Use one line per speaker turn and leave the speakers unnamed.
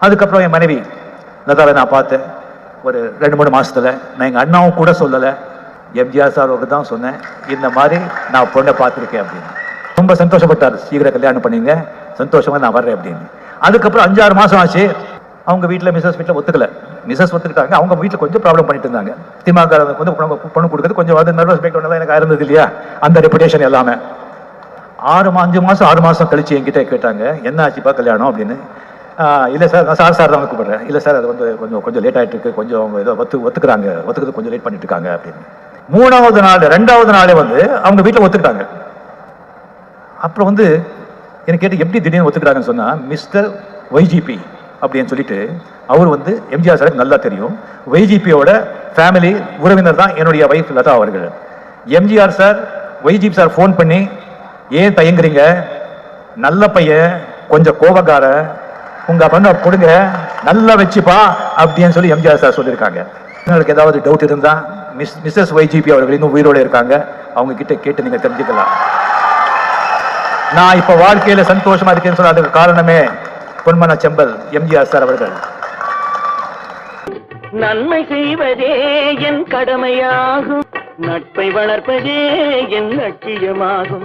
அதுக்கப்புறம் என் மனைவி லதாவை நான் பார்த்தேன். ஒரு ரெண்டு மூணு மாசத்துல நான் எங்க அண்ணாவும் கூட சொல்லலை. எம்ஜிஆர் சாரோட தான் சொன்னேன். இந்த மாதிரி நான் பொண்ணை பார்த்துருக்கேன் அப்படின்னு. ரொம்ப சந்தோஷப்பட்டார். சீக்கிரம் கல்யாணம் பண்ணிங்க. சந்தோஷமா நான் வர்றேன் அப்படின்னு. அதுக்கப்புறம் அஞ்சாறு மாசம் ஆச்சு. அவங்க வீட்டில் மிஸ்ஸஸ் வீட்டில் ஒத்துக்கல. மிஸ்ஸஸ் ஒத்துக்கிட்டாங்க. அவங்க வீட்டில் கொஞ்சம் ப்ராப்ளம் பண்ணிட்டு இருந்தாங்க. திமுகவுக்கு வந்து பொண்ணு கொடுக்குறது கொஞ்சம் வந்து நர்வஸ் பேக் எனக்கு இருந்தது இல்லையா? அந்த ரெப்புடேஷன் எல்லாமே. ஆறு மா அஞ்சு மாதம் ஆறு மாதம் கழிச்சு என்கிட்ட கேட்டாங்க என்ன ஆச்சுப்பா கல்யாணம்? அப்படின்னு. இல்லை சார் நான் சார் சார் தான் கூப்பிடுறேன். இல்லை சார் அது வந்து கொஞ்சம் கொஞ்சம் லேட் ஆகிட்டு இருக்கு. கொஞ்சம் அவங்க ஏதோ ஒத்து ஒத்துக்கிறாங்க ஒத்துக்கிறது கொஞ்சம் லேட் பண்ணிட்டு இருக்காங்க அப்படின்னு. மூணாவது நாள் ரெண்டாவது நாளே வந்து அவங்க வீட்டில் ஒத்துக்கிட்டாங்க. அப்புறம் வந்து எனக்கு கேட்டு எப்படி திடீர்னு ஒத்துக்கிறாங்கன்னு சொன்னால் மிஸ்டர் ஒய்ஜிபி அப்படின்னு சொல்லிட்டு அவர் வந்து எம்ஜிஆர் சாருக்கு நல்லா தெரியும். ஒய்ஜிபியோட ஃபேமிலி உறவினர் தான் என்னுடைய வைஃப் லதா அவர்கள். MGR sir YGP sir phone பண்ணி ஏன் தயங்குறீங்க? நல்ல பையன் கொஞ்சம் கோபக்காரன். உங்க பண்ண கொடுங்க நல்லா வச்சுப்பா அப்படின்னு சொல்லி எம்ஜிஆர் சார் சொல்லியிருக்காங்க. உங்களுக்கு ஏதாவது டவுட் இருந்தா மிஸ் மிஸ்ஸஸ் வைஜிபி அவர்கள் இன்னும் உயிரோடு இருக்காங்க. அவங்க கிட்ட கேட்டு நீங்க தெரிஞ்சுக்கலாம். நான் இப்ப வாழ்க்கையில சந்தோஷமா இருக்கேன்னு சொல்ல அதுக்கு காரணமே பொன்மன செம்பல் எம்ஜிஆர் சார் அவர்கள்.
நன்மை செய்வதே என் கடமையாகும். நட்பை வளர்ப்பதே என் லட்சியமாகும்.